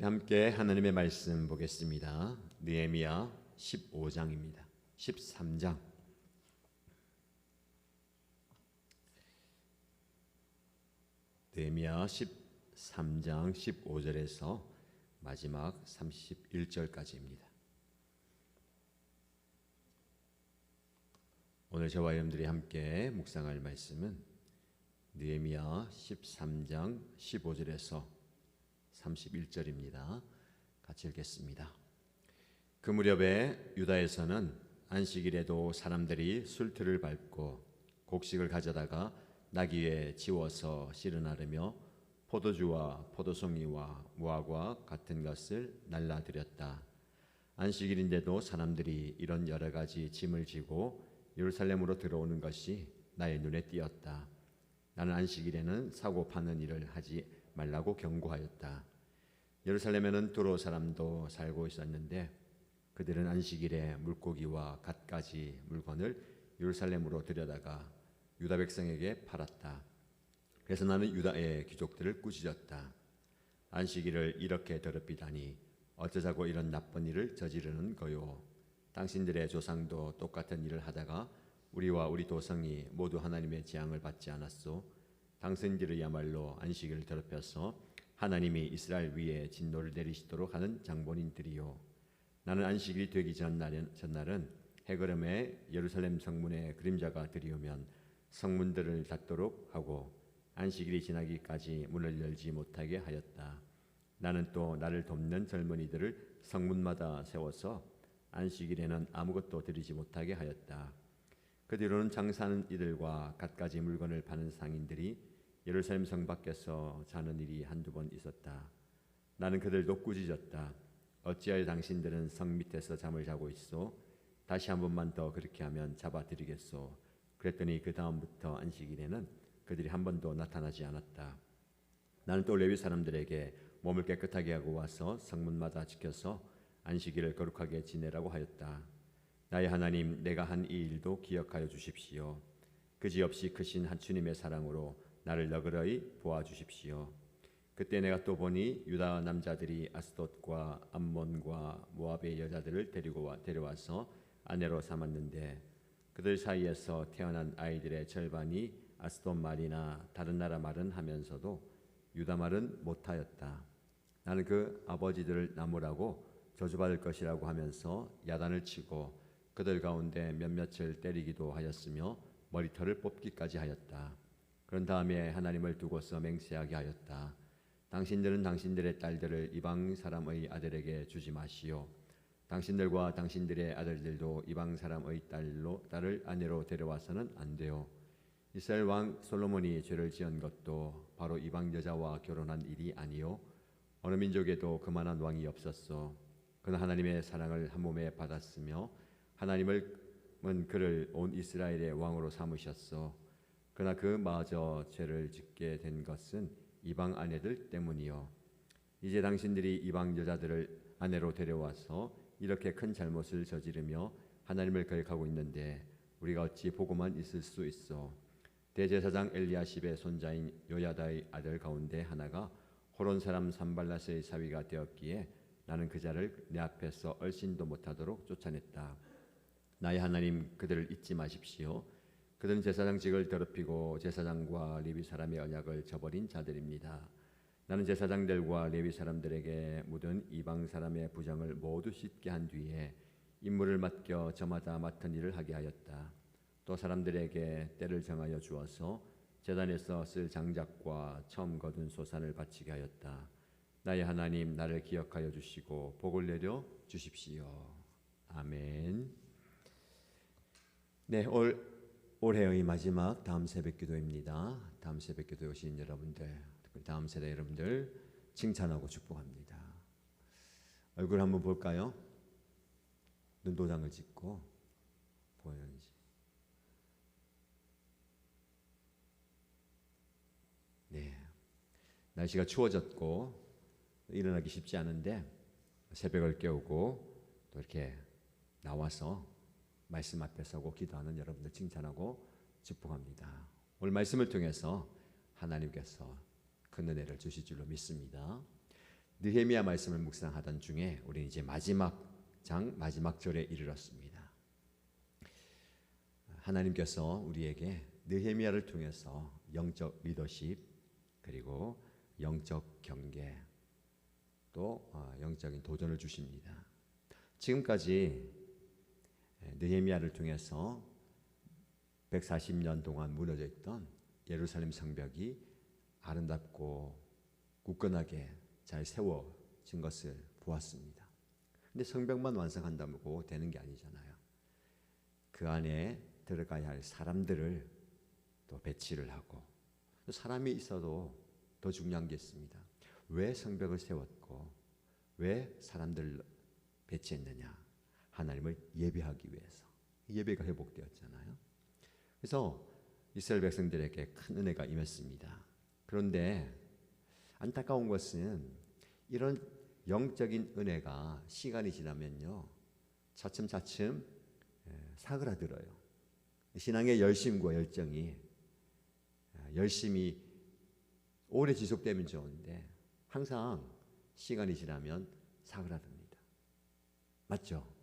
함께 하나님의 말씀 보겠습니다. 느헤미야 15장입니다. 13장. 느헤미야 13장 15절에서 마지막 31절까지입니다. 오늘 저와 여러분들이 함께 묵상할 말씀은 느헤미야 13장 15절에서 31절입니다. 같이 읽겠습니다. 그 무렵에 유다에서는 안식일에도 사람들이 술틀을 밟고 곡식을 가져다가 나귀에 지워서 씨를 나르며 포도주와 포도송이와 무화과 같은 것을 날라드렸다. 안식일인데도 사람들이 이런 여러 가지 짐을 지고 예루살렘으로 들어오는 것이 나의 눈에 띄었다. 나는 안식일에는 사고 파는 일을 하지 말라고 경고하였다. 예루살렘에는 두로 사람도 살고 있었는데 그들은 안식일에 물고기와 갖가지 물건을 예루살렘으로 들여다가 유다 백성에게 팔았다. 그래서 나는 유다의 귀족들을 꾸짖었다. 안식일을 이렇게 더럽히다니 어쩌자고 이런 나쁜 일을 저지르는 거요. 당신들의 조상도 똑같은 일을 하다가 우리와 우리 도성이 모두 하나님의 재앙을 받지 않았소. 당신들이야말로 안식일을 더럽혀서 하나님이 이스라엘 위에 진노를 내리시도록 하는 장본인들이요. 나는 안식일이 되기 전날은, 전날은 해그름에 예루살렘 성문에 그림자가 들이오면 성문들을 닫도록 하고 안식일이 지나기까지 문을 열지 못하게 하였다. 나는 또 나를 돕는 젊은이들을 성문마다 세워서 안식일에는 아무것도 드리지 못하게 하였다. 그 뒤로는 장사하는 이들과 갖가지 물건을 파는 상인들이 예루살렘 성 밖에서 자는 일이 한두 번 있었다. 나는 그들도 꾸짖었다. 어찌하여 당신들은 성 밑에서 잠을 자고 있어? 다시 한 번만 더 그렇게 하면 잡아드리겠소. 그랬더니 그 다음부터 안식일에는 그들이 한 번도 나타나지 않았다. 나는 또 레위 사람들에게 몸을 깨끗하게 하고 와서 성문마다 지켜서 안식일을 거룩하게 지내라고 하였다. 나의 하나님, 내가 한 이 일도 기억하여 주십시오. 그지없이 크신 한 주님의 사랑으로 나를 너그러이 보아주십시오. 그때 내가 또 보니 유다 남자들이 아스돗과 암몬과 모압의 여자들을 데리고 와, 데려와서 아내로 삼았는데 그들 사이에서 태어난 아이들의 절반이 아스돗 말이나 다른 나라 말은 하면서도 유다 말은 못하였다. 나는 그 아버지들을 나무라고 저주받을 것이라고 하면서 야단을 치고 그들 가운데 몇몇을 때리기도 하였으며 머리털을 뽑기까지 하였다. 그런 다음에 하나님을 두고서 맹세하게 하였다. 당신들은 당신들의 딸들을 이방 사람의 아들에게 주지 마시오. 당신들과 당신들의 아들들도 이방 사람의 딸로 딸을 아내로 데려와서는 안 돼요. 이스라엘 왕 솔로몬이 죄를 지은 것도 바로 이방 여자와 결혼한 일이 아니요 어느 민족에도 그만한 왕이 없었어. 그는 하나님의 사랑을 한 몸에 받았으며 하나님은 그를 온 이스라엘의 왕으로 삼으셨어. 그러나 그마저 죄를 짓게 된 것은 이방 아내들 때문이요. 이제 당신들이 이방 여자들을 아내로 데려와서 이렇게 큰 잘못을 저지르며 하나님을 거역하고 있는데 우리가 어찌 보고만 있을 수 있어? 대제사장 엘리야십의 손자인 요야다의 아들 가운데 하나가 호론 사람 산발라스의 사위가 되었기에 나는 그 자를 내 앞에서 얼씬도 못하도록 쫓아냈다. 나의 하나님 그들을 잊지 마십시오. 그들은 제사장직을 더럽히고 제사장과 레위 사람의 언약을 저버린 자들입니다. 나는 제사장들과 레위 사람들에게 묻은 이방 사람의 부정을 모두 씻게 한 뒤에 임무를 맡겨 저마다 맡은 일을 하게 하였다. 또 사람들에게 때를 정하여 주어서 제단에서 쓸 장작과 처음 거둔 소산을 바치게 하였다. 나의 하나님 나를 기억하여 주시고 복을 내려 주십시오. 아멘. 네, 올 올해의 마지막 다음 새벽 기도입니다. 다음 새벽 기도에 오신 여러분들, 다음 세대 여러분들 칭찬하고 축복합니다. 얼굴 한번 볼까요? 눈도장을 찍고 보이는지. 네. 날씨가 추워졌고 일어나기 쉽지 않은데 새벽을 깨우고 또 이렇게 나와서 말씀 앞에 서고 기도하는 여러분들 칭찬하고 축복합니다. 오늘 말씀을 통해서 하나님께서 큰 은혜를 주실 줄로 믿습니다. 느헤미야 말씀을 묵상하던 중에 우리는 이제 마지막 장 마지막 절에 이르렀습니다. 하나님께서 우리에게 느헤미야를 통해서 영적 리더십 그리고 영적 경계 또 어, 영적인 도전을 주십니다. 지금까지 느헤미야를 통해서 140년 동안 무너져 있던 예루살렘 성벽이 아름답고 굳건하게 잘 세워진 것을 보았습니다. 근데 성벽만 완성한다고 되는 게 아니잖아요. 그 안에 들어가야 할 사람들을 또 배치를 하고 사람이 있어도 더 중요한 게 있습니다. 왜 성벽을 세웠고 왜 사람들을 배치했느냐? 하나님을 예배하기 위해서 예배가 회복되었잖아요. 그래서 이스라엘 백성들에게 큰 은혜가 임했습니다. 그런데 안타까운 것은 이런 영적인 은혜가 시간이 지나면요 차츰차츰 예, 사그라들어요. 신앙의 열심과 열정이 아, 열심히 오래 지속되면 좋은데 항상 시간이 지나면 사그라듭니다. 맞죠?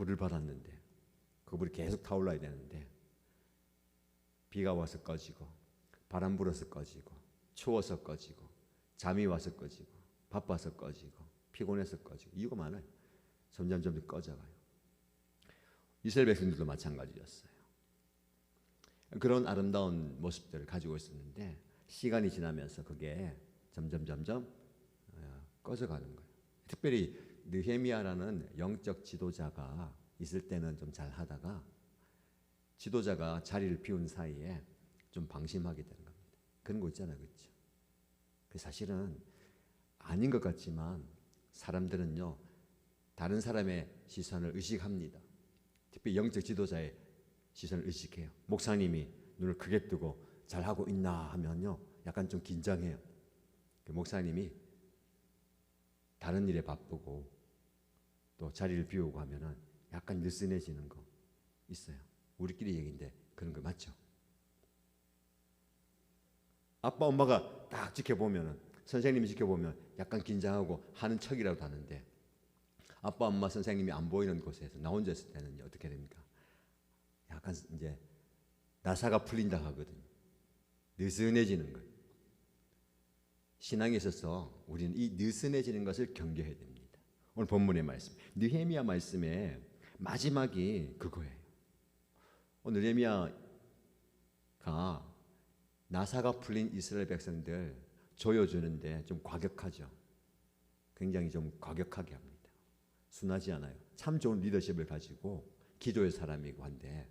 불을 받았는데 그 불이 계속 타올라야 되는데 비가 와서 꺼지고 바람 불어서 꺼지고 추워서 꺼지고 잠이 와서 꺼지고 바빠서 꺼지고 피곤해서 꺼지고 이유가 많아요. 점점 점점 꺼져가요. 이스라엘 백성들도 마찬가지였어요. 그런 아름다운 모습들을 가지고 있었는데 시간이 지나면서 그게 점점 점점 어, 꺼져가는 거예요. 특별히 느헤미야라는 영적 지도자가 있을 때는 좀 잘 하다가 지도자가 자리를 비운 사이에 좀 방심하게 되는 겁니다. 그런 거 있잖아요, 그렇죠? 그 사실은 아닌 것 같지만 사람들은요 다른 사람의 시선을 의식합니다. 특히 영적 지도자의 시선을 의식해요. 목사님이 눈을 크게 뜨고 잘 하고 있나 하면요 약간 좀 긴장해요. 그 목사님이 다른 일에 바쁘고 또 자리를 비우고 하면은 약간 느슨해지는 거 있어요. 우리끼리 얘기인데 그런 거 맞죠? 아빠 엄마가 딱 지켜보면은 선생님이 지켜보면 약간 긴장하고 하는 척이라도 하는데 아빠 엄마 선생님이 안 보이는 곳에서 나 혼자 있을 때는 어떻게 됩니까? 약간 이제 나사가 풀린다 하거든요. 느슨해지는 거예요. 신앙에 있어서 우리는 이 느슨해지는 것을 경계해야 됩니다. 오늘 본문의 말씀, 느헤미야 말씀의 마지막이 그거예요. 오늘 느헤미야가 나사가 풀린 이스라엘 백성들 조여주는데 좀 과격하죠. 굉장히 좀 과격하게 합니다. 순하지 않아요. 참 좋은 리더십을 가지고 기도의 사람이고 한데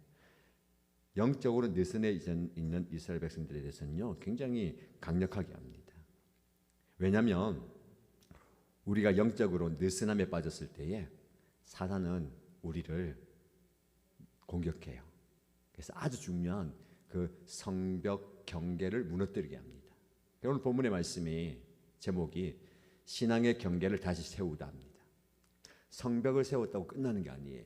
영적으로 느슨해 있는 이스라엘 백성들에 대해서는요 굉장히 강력하게 합니다. 왜냐하면 우리가 영적으로 느슨함에 빠졌을 때에 사단은 우리를 공격해요. 그래서 아주 중요한 그 성벽 경계를 무너뜨리게 합니다. 오늘 본문의 말씀이 제목이 신앙의 경계를 다시 세우다 합니다. 성벽을 세웠다고 끝나는 게 아니에요.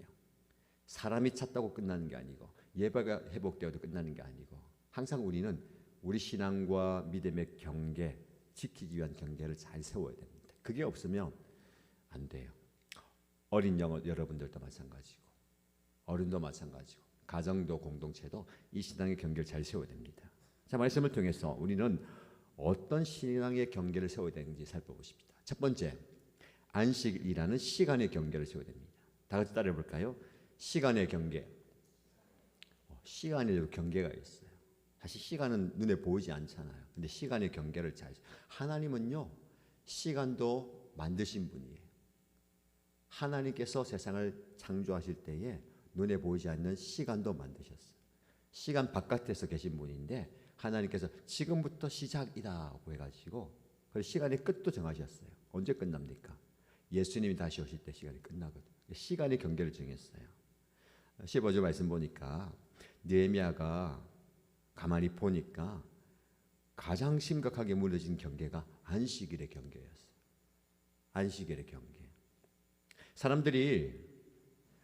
사람이 찼다고 끝나는 게 아니고 예배가 회복되어도 끝나는 게 아니고 항상 우리는 우리 신앙과 믿음의 경계 지키기 위한 경계를 잘 세워야 됩니다. 그게 없으면 안 돼요. 어린 영어 여러분들도 마찬가지고 어른도 마찬가지고 가정도 공동체도 이 신앙의 경계를 잘 세워야 됩니다. 자 말씀을 통해서 우리는 어떤 신앙의 경계를 세워야 되는지 살펴보십니다. 첫 번째 안식이라는 시간의 경계를 세워야 됩니다. 다 같이 따라해 볼까요? 시간의 경계. 어, 시간에도 경계가 있어요. 사실 시간은 눈에 보이지 않잖아요. 근데 시간의 경계를 잘 하나님은요 시간도 만드신 분이에요. 하나님께서 세상을 창조하실 때에 눈에 보이지 않는 시간도 만드셨어요. 시간 바깥에서 계신 분인데 하나님께서 지금부터 시작이다고 해가지고 그 시간의 끝도 정하셨어요. 언제 끝납니까? 예수님이 다시 오실 때 시간이 끝나거든요. 시간의 경계를 정했어요. 15절 말씀 보니까 느헤미야가 가만히 보니까 가장 심각하게 무너진 경계가 안식일의 경계였어요. 안식일의 경계. 사람들이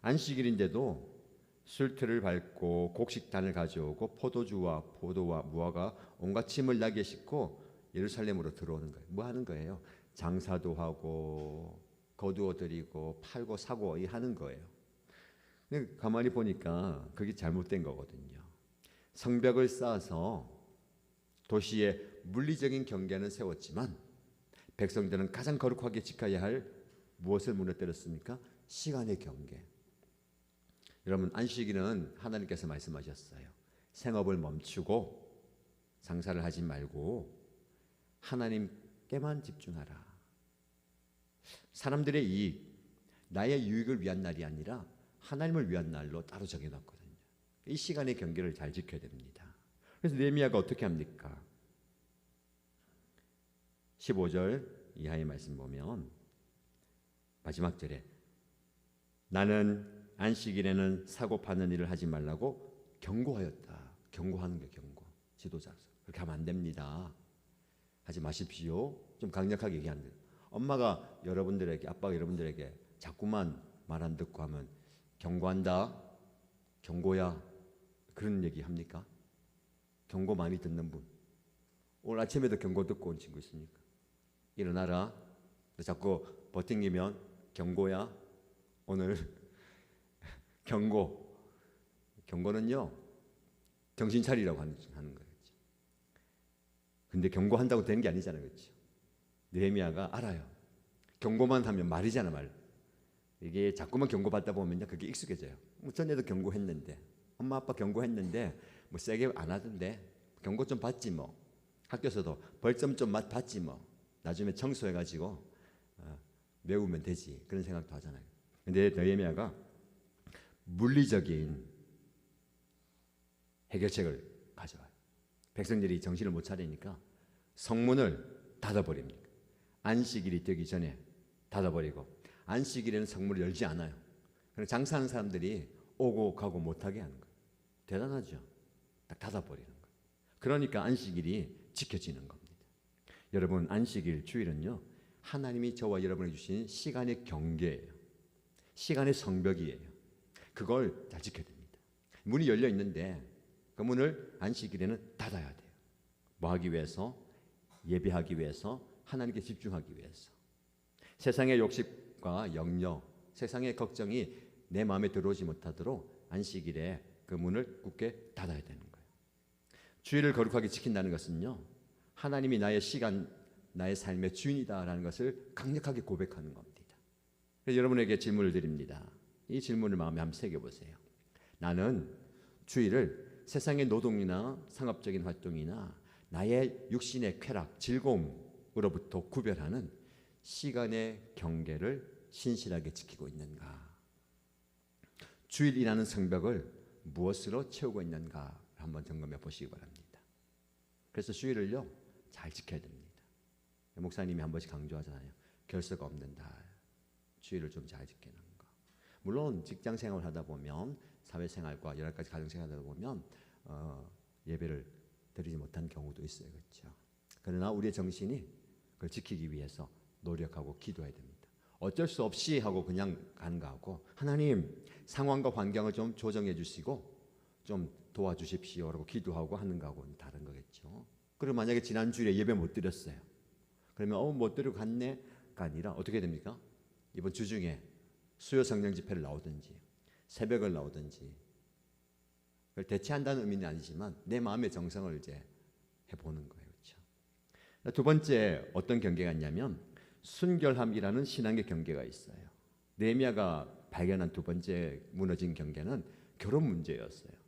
안식일인데도 술틀을 밟고 곡식단을 가져오고 포도주와 포도와 무화과 온갖 침을 나게 싣고 예루살렘으로 들어오는 거예요. 뭐 하는 거예요? 장사도 하고 거두어 들이고 팔고 사고 이 하는 거예요. 근데 가만히 보니까 그게 잘못된 거거든요. 성벽을 쌓아서 도시의 물리적인 경계는 세웠지만 백성들은 가장 거룩하게 지켜야 할 무엇을 무너뜨렸습니까? 시간의 경계. 여러분 안식일은 하나님께서 말씀하셨어요. 생업을 멈추고 장사를 하지 말고 하나님께만 집중하라. 사람들의 이익, 나의 유익을 위한 날이 아니라 하나님을 위한 날로 따로 정해놨거든요. 이 시간의 경계를 잘 지켜야 됩니다. 그래서 네미야가 어떻게 합니까? 15절 이하의 말씀 보면 마지막 절에 나는 안식일에는 사고 파는 일을 하지 말라고 경고하였다. 경고하는 게 경고. 지도자로서 그렇게 하면 안 됩니다. 하지 마십시오. 좀 강력하게 얘기하는 엄마가 여러분들에게 아빠가 여러분들에게 자꾸만 말 안 듣고 하면 경고한다. 경고야. 그런 얘기 합니까? 경고 많이 듣는 분. 오늘 아침에도 경고 듣고 온 친구 있습니까? 일어나라. 자꾸 버팅기면 경고야. 오늘 경고. 경고는요. 정신 차리라고 하는, 하는 거예요. 근데 경고한다고 되는 게 아니잖아요. 그렇죠? 느헤미야가 알아요. 경고만 하면 말이잖아, 말. 이게 자꾸만 경고받다 보면요. 그게 익숙해져요. 뭐 전에도 경고했는데 엄마 아빠 경고했는데 뭐 세게 안 하던데 경고 좀 받지 뭐. 학교에서도 벌점 좀맛 받지 뭐. 나중에 청소해 가지고 어, 메우면 되지. 그런 생각도 하잖아요. 근데 느헤미야가 물리적인 해결책을 가져와요. 백성들이 정신을 못 차리니까 성문을 닫아버립니다. 안식일이 되기 전에 닫아버리고 안식일에는 성문을 열지 않아요. 그럼 장사하는 사람들이 오고 가고 못하게 하는 거예요. 대단하죠. 딱 닫아버리는 거예요. 그러니까 안식일이 지켜지는 겁니다. 여러분 안식일 주일은요 하나님이 저와 여러분에게 주신 시간의 경계예요. 시간의 성벽이에요. 그걸 잘 지켜야 됩니다. 문이 열려 있는데 그 문을 안식일에는 닫아야 돼요. 뭐 하기 위해서? 예배하기 위해서, 하나님께 집중하기 위해서. 세상의 욕심과 영역, 세상의 걱정이 내 마음에 들어오지 못하도록 안식일에 그 문을 굳게 닫아야 되는 거예요. 주일을 거룩하게 지킨다는 것은요. 하나님이 나의 시간, 나의 삶의 주인이다라는 것을 강력하게 고백하는 겁니다. 여러분에게 질문을 드립니다. 이 질문을 마음에 한번 새겨 보세요. 나는 주일을 세상의 노동이나 상업적인 활동이나 나의 육신의 쾌락, 즐거움으로부터 구별하는 시간의 경계를 신실하게 지키고 있는가? 주일이라는 성벽을 무엇으로 채우고 있는가 한번 점검해 보시기 바랍니다. 그래서 주일을요 잘 지켜야 됩니다. 목사님이 한 번씩 강조하잖아요. 결석 없는 다. 주일을 좀잘 지키는 거. 물론 직장 생활 하다 보면 사회생활과 여러 가지 가정생활 하다 보면 어, 예배를 드리지 못한 경우도 있어요. 그렇죠? 그러나 우리의 정신이 그걸 지키기 위해서 노력하고 기도해야 됩니다. 어쩔 수 없이 하고 그냥 가는 거하고 하나님 상황과 환경을 좀 조정해 주시고 좀 도와주십시오라고 기도하고 하는 거하고는 다른 거겠죠. 그리고 만약에 지난 주일에 예배 못 드렸어요. 그러면 어못 드리고 갔네가 아니라 어떻게 됩니까? 이번 주 중에 수요 성령 집회를 나오든지 새벽을 나오든지 그걸 대체한다는 의미는 아니지만 내 마음의 정성을 이제 해보는 거예요. 그렇죠? 두 번째 어떤 경계가 있냐면 순결함이라는 신앙의 경계가 있어요. 네미아가 발견한 두 번째 무너진 경계는 결혼 문제였어요.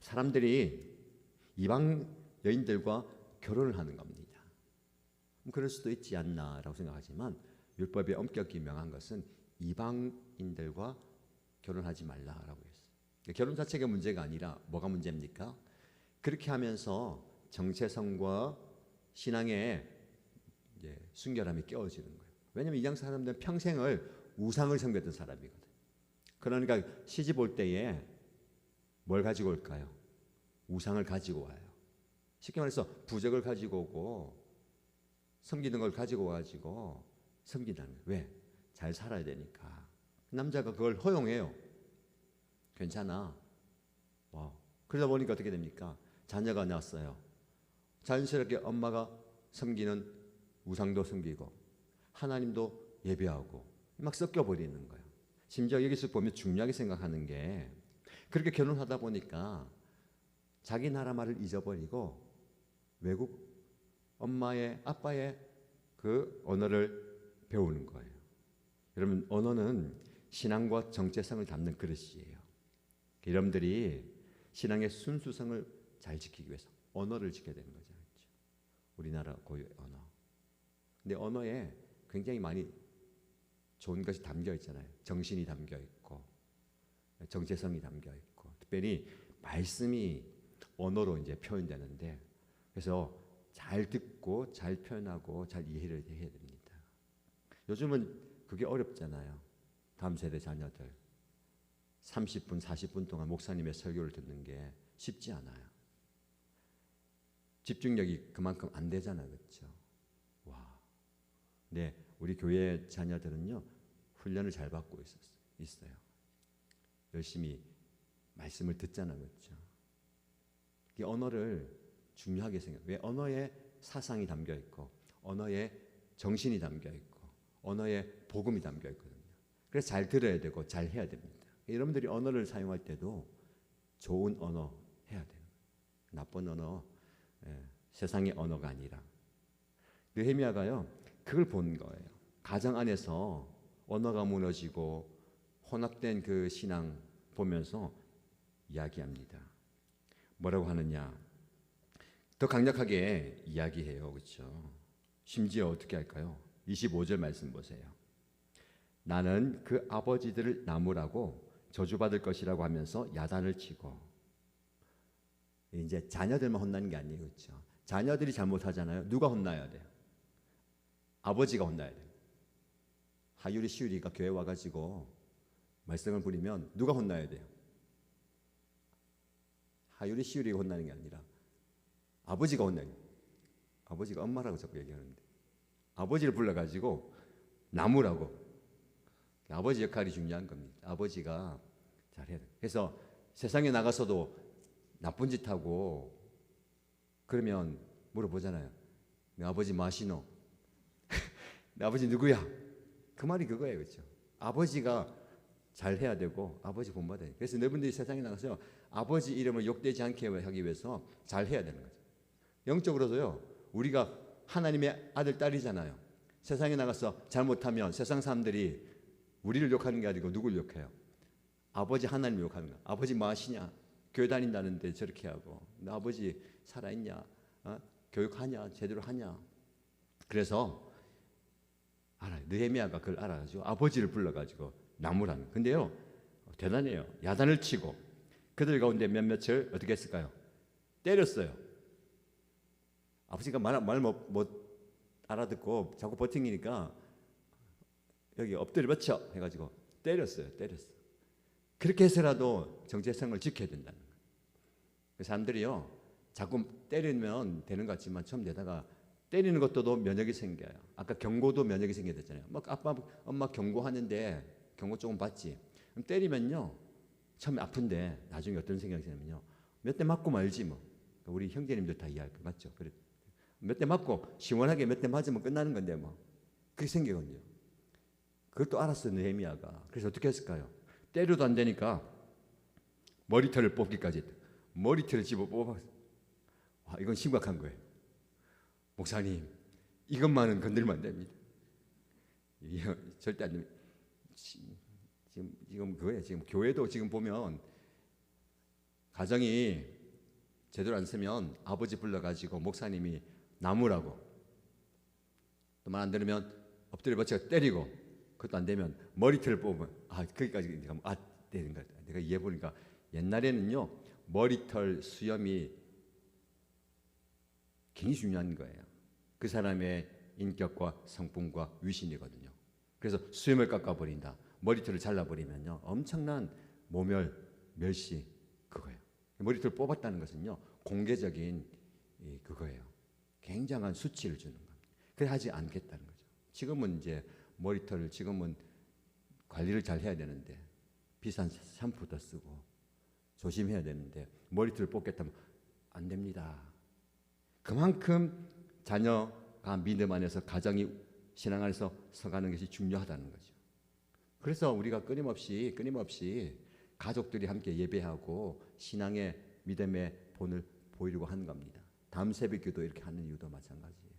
사람들이 이방 여인들과 결혼을 하는 겁니다. 뭐 그럴 수도 있지 않나라고 생각하지만 율법에 엄격히 명한 것은 이방인들과 결혼하지 말라라고 했어요. 결혼 자체가 문제가 아니라 뭐가 문제입니까? 그렇게 하면서 정체성과 신앙의 순결함이 깨어지는 거예요. 왜냐하면 이양 사람들은 평생을 우상을 섬겼던 사람이거든. 그러니까 시집 올 때에 뭘 가지고 올까요? 우상을 가지고 와요. 쉽게 말해서 부적을 가지고 오고 섬기는 걸 가지고 가지고 섬기다는 왜? 잘 살아야 되니까. 남자가 그걸 허용해요. 괜찮아. 와. 그러다 보니까 어떻게 됩니까? 자녀가 낳았어요. 자연스럽게 엄마가 섬기는 우상도 섬기고 하나님도 예배하고 막 섞여 버리는 거예요. 심지어 여기서 보면 중요하게 생각하는 게 그렇게 결혼하다 보니까 자기 나라 말을 잊어버리고 외국 엄마의 아빠의 그 언어를 배우는 거예요. 여러분 언어는 신앙과 정체성을 담는 그릇이에요. 여러분들이 신앙의 순수성을 잘 지키기 위해서 언어를 지켜야 되는 거죠. 그렇죠? 우리나라 고유 언어. 근데 언어에 굉장히 많이 좋은 것이 담겨 있잖아요. 정신이 담겨 있고 정체성이 담겨 있고 특별히 말씀이 언어로 이제 표현되는데 그래서 잘 듣고 잘 표현하고 잘 이해를 해야 됩니다. 요즘은 그게 어렵잖아요. 다음 세대 자녀들 30분, 40분 동안 목사님의 설교를 듣는 게 쉽지 않아요. 집중력이 그만큼 안 되잖아요. 그렇죠? 와. 네, 우리 교회 자녀들은요. 훈련을 잘 받고 있었어요. 열심히 말씀을 듣잖아요. 그렇죠? 이 언어를 중요하게 생각. 왜 언어에 사상이 담겨 있고 언어에 정신이 담겨 있고 언어에 복음이 담겨 있거든요. 그래서 잘 들어야 되고 잘 해야 됩니다. 여러분들이 언어를 사용할 때도 좋은 언어 해야 돼요. 나쁜 언어, 예, 세상의 언어가 아니라. 느헤미야가요, 그걸 본 거예요. 가정 안에서 언어가 무너지고 혼합된 그 신앙 보면서 이야기합니다. 뭐라고 하느냐? 더 강력하게 이야기해요. 그렇죠? 심지어 어떻게 할까요? 25절 말씀 보세요. 나는 그 아버지들을 나무라고 저주받을 것이라고 하면서 야단을 치고 이제 자녀들만 혼나는 게 아니에요. 그렇죠? 자녀들이 잘못하잖아요. 누가 혼나야 돼요? 아버지가 혼나야 돼요. 하유리 시우리가 교회 와가지고 말썽을 부리면 누가 혼나야 돼요? 하유리 시우리가 혼나는 게 아니라 아버지가 혼나요. 아버지가 엄마라고 자꾸 얘기하는데 아버지를 불러가지고 나무라고 아버지 역할이 중요한 겁니다. 아버지가 잘해야 돼. 그래서 세상에 나가서도 나쁜 짓 하고 그러면 물어보잖아요. 내 아버지 마시노? 내 아버지 누구야? 그 말이 그거예요, 그렇죠? 아버지가 잘 해야 되고 아버지 본받아야 돼. 그래서 너희들이 세상에 나가서 아버지 이름을 욕되지 않게 하기 위해서 잘 해야 되는 거죠. 영적으로도요. 우리가 하나님의 아들 딸이잖아요. 세상에 나가서 잘못하면 세상 사람들이 우리를 욕하는 게 아니고 누굴 욕해요? 아버지 하나님 욕하는 거. 아버지 뭐 하시냐? 교회 다닌다는데 저렇게 하고. 너 아버지 살아있냐? 어? 교육하냐? 제대로 하냐? 그래서 알아요. 느헤미야가 그걸 알아가지고 아버지를 불러가지고 나무라는. 근데요 대단해요. 야단을 치고 그들 가운데 몇몇을 어떻게 했을까요? 때렸어요. 아버지가 말못 못 알아듣고 자꾸 버팅이니까 여기 엎드려 버쳐 해가지고 때렸어요. 때렸어. 그렇게 해서라도 정체성을 지켜야 된다는 거예요. 그 사람들이요, 자꾸 때리면 되는 것 같지만 처음 되다가 때리는 것도 면역이 생겨요. 아까 경고도 면역이 생겨야 되잖아요. 막 아빠, 엄마 경고하는데 경고 조금 받지. 그럼 때리면요, 처음에 아픈데 나중에 어떤 생각이 드냐면요, 몇 대 맞고 말지 뭐. 그러니까 우리 형제님들 다 이해할 거 맞죠? 그래. 몇대 맞고 시원하게 몇 대 맞으면 끝나는 건데 뭐. 그게 생기거든요. 그것도 알았어요, 느헤미야가. 그래서 어떻게 했을까요? 때려도 안 되니까 머리털을 뽑기까지. 머리털을 집어 뽑아. 와, 이건 심각한 거예요. 목사님, 이것만은 건들면 안 됩니다. 절대 안 됩니다. 지금, 지금 그거예요. 지금 교회도 지금 보면 가정이 제대로 안 쓰면 아버지 불러가지고 목사님이 나무라고 또 말 안 들으면 엎드려 버쳐 때리고 그것도 안 되면 머리털을 뽑으면 아 거기까지 내가 아 되는 거야. 내가 이해 보니까 옛날에는요 머리털 수염이 굉장히 중요한 거예요. 그 사람의 인격과 성품과 위신이거든요. 그래서 수염을 깎아버린다. 머리털을 잘라버리면요 엄청난 모멸 멸시 그거예요. 머리털 뽑았다는 것은요 공개적인 그거예요. 굉장한 수치를 주는 겁니다. 그래 하지 않겠다는 거죠. 지금은 이제 머리털을 지금은 관리를 잘 해야 되는데 비싼 샴푸도 쓰고 조심해야 되는데 머리털을 뽑겠다면 안 됩니다. 그만큼 자녀가 믿음 안에서 가정이 신앙 안에서 서가는 것이 중요하다는 거죠. 그래서 우리가 끊임없이 끊임없이 가족들이 함께 예배하고 신앙의 믿음의 본을 보이려고 하는 겁니다. 다음 새벽 기도 이렇게 하는 이유도 마찬가지예요.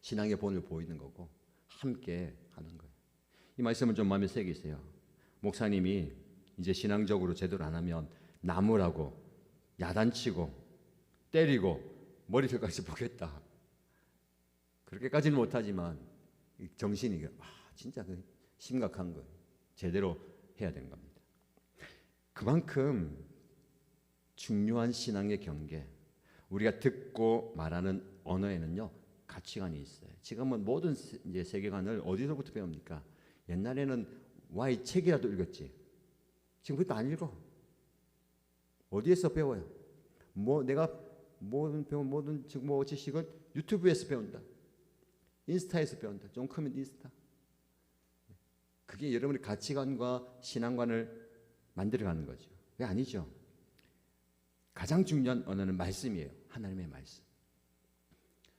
신앙의 본을 보이는 거고 함께 하는 거예요. 이 말씀을 좀 마음에 새기세요. 목사님이 이제 신앙적으로 제대로 안 하면 나무라고 야단치고 때리고 머리털까지 보겠다. 그렇게까지는 못하지만 정신이 와 진짜 그 심각한 거 제대로 해야 되는 겁니다. 그만큼 중요한 신앙의 경계 우리가 듣고 말하는 언어에는요 가치관이 있어요. 지금은 모든 이제 세계관을 어디서부터 배웁니까? 옛날에는 와이 책이라도 읽었지. 지금 그것도 안 읽어. 어디에서 배워요? 뭐 내가 모든 배운 모든 지금 뭐 지식은 유튜브에서 배운다. 인스타에서 배운다. 좀 크면 인스타. 그게 여러분의 가치관과 신앙관을 만들어가는 거죠. 왜 아니죠? 가장 중요한 언어는 말씀이에요. 하나님의 말씀.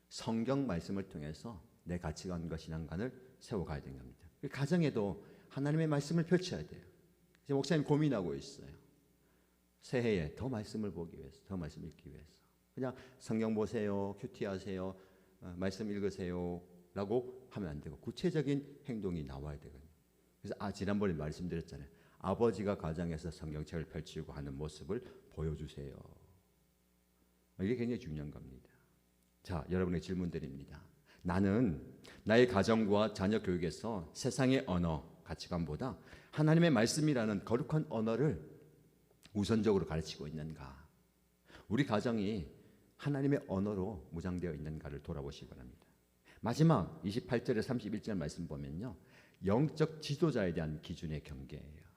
성경 말씀을 통해서 내 가치관과 신앙관을 세워가야 되는 겁니다. 가정에도 하나님의 말씀을 펼쳐야 돼요. 이제 목사님 고민하고 있어요. 새해에 더 말씀을 보기 위해서, 더 말씀 읽기 위해서. 그냥 성경 보세요, 큐티 하세요, 어, 말씀 읽으세요 라고 하면 안 되고 구체적인 행동이 나와야 되거든요. 그래서 아 지난번에 말씀드렸잖아요. 아버지가 가정에서 성경책을 펼치고 하는 모습을 보여주세요. 이게 굉장히 중요한 겁니다. 자, 여러분의 질문들입니다. 나는 나의 가정과 자녀 교육에서 세상의 언어, 가치관보다 하나님의 말씀이라는 거룩한 언어를 우선적으로 가르치고 있는가? 우리 가정이 하나님의 언어로 무장되어 있는가를 돌아보시기 바랍니다. 마지막 28절에 31절 말씀 보면요. 영적 지도자에 대한 기준의 경계예요.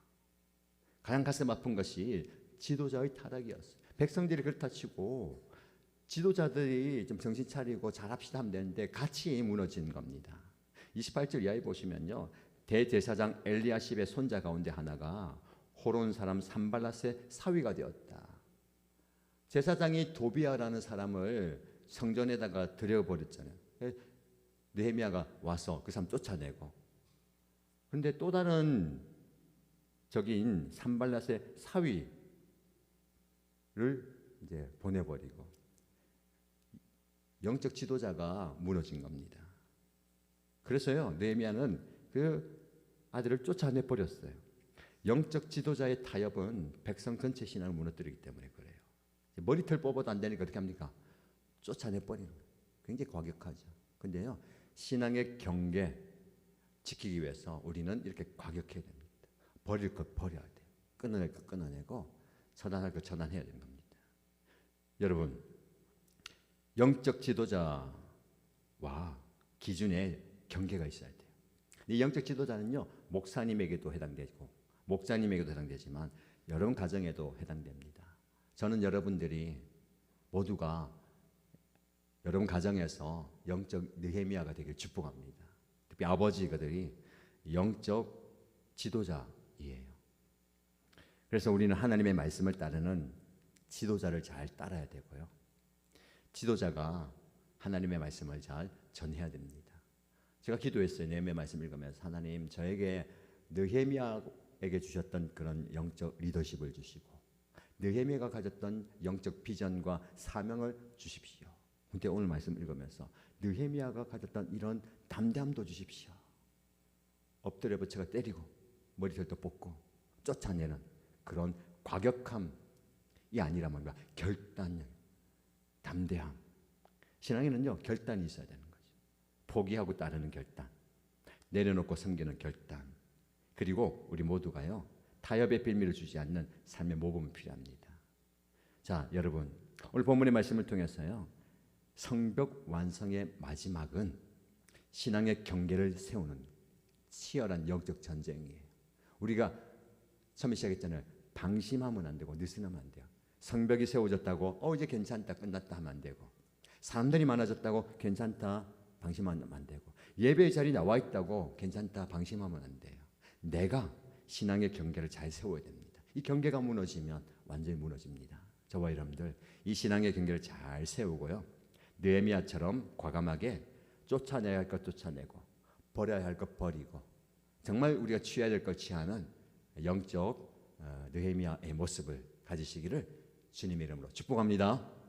가장 가슴 아픈 것이 지도자의 타락이었어요. 백성들이 그렇다 치고 지도자들이 좀 정신 차리고 잘합시다 하면 되는데 같이 무너진 겁니다. 28절 이하에 보시면요. 대제사장 엘리야십의 손자 가운데 하나가 호론 사람 산발랏의 사위가 되었다. 제사장이 도비아라는 사람을 성전에다가 들여버렸잖아요. 느헤미야가 와서 그 사람 쫓아내고. 그런데 또 다른 적인 산발랏의 사위를 이제 보내버리고 영적 지도자가 무너진 겁니다. 그래서요 느헤미야는 그 아들을 쫓아내 버렸어요. 영적 지도자의 타협은 백성 전체 신앙을 무너뜨리기 때문에 그래요. 머리털 뽑아도 안 되니까 어떻게 합니까? 쫓아내 버리는. 굉장히 과격하죠. 근데요 신앙의 경계 지키기 위해서 우리는 이렇게 과격해야 됩니다. 버릴 것 버려야 돼요. 끊어낼 것 끊어내고 처단할 것 처단해야 되는 겁니다. 여러분 영적 지도자와 기준에 경계가 있어야 돼요. 이 영적 지도자는요 목사님에게도 해당되고 목자님에게도 해당되지만 여러분 가정에도 해당됩니다. 저는 여러분들이 모두가 여러분 가정에서 영적 느헤미야가 되길 축복합니다. 특히 아버지들이 영적 지도자이에요. 그래서 우리는 하나님의 말씀을 따르는 지도자를 잘 따라야 되고요. 지도자가 하나님의 말씀을 잘 전해야 됩니다. 제가 기도했어요. 네헤미야 말씀 읽으면서 하나님 저에게 느헤미야에게 주셨던 그런 영적 리더십을 주시고 느헤미야가 가졌던 영적 비전과 사명을 주십시오. 근데 오늘 말씀 읽으면서 느헤미야가 가졌던 이런 담대함도 주십시오. 엎드려 버쳐가 때리고 머리털도 뽑고 쫓아내는 그런 과격함이 아니라 뭔가 결단, 담대함. 신앙에는요 결단이 있어야 되는 거죠. 포기하고 따르는 결단, 내려놓고 섬기는 결단, 그리고 우리 모두가요 타협의 빌미를 주지 않는 삶의 모범이 필요합니다. 자, 여러분 오늘 본문의 말씀을 통해서요 성벽 완성의 마지막은 신앙의 경계를 세우는 치열한 영적 전쟁이에요. 우리가 처음에 시작했잖아요. 방심하면 안 되고 느슨하면 안 돼요. 성벽이 세워졌다고 어 이제 괜찮다 끝났다 하면 안 되고 사람들이 많아졌다고 괜찮다 방심하면 안 되고 예배의 자리 나와 있다고 괜찮다 방심하면 안 돼요. 내가 신앙의 경계를 잘 세워야 됩니다. 이 경계가 무너지면 완전히 무너집니다. 저와 여러분들 이 신앙의 경계를 잘 세우고요. 느헤미야처럼 과감하게 쫓아내야 할 것 쫓아내고 버려야 할 것 버리고 정말 우리가 취해야 될 것 취하는 영적 어, 느헤미야의 모습을 가지시기를 주님의 이름으로 축복합니다.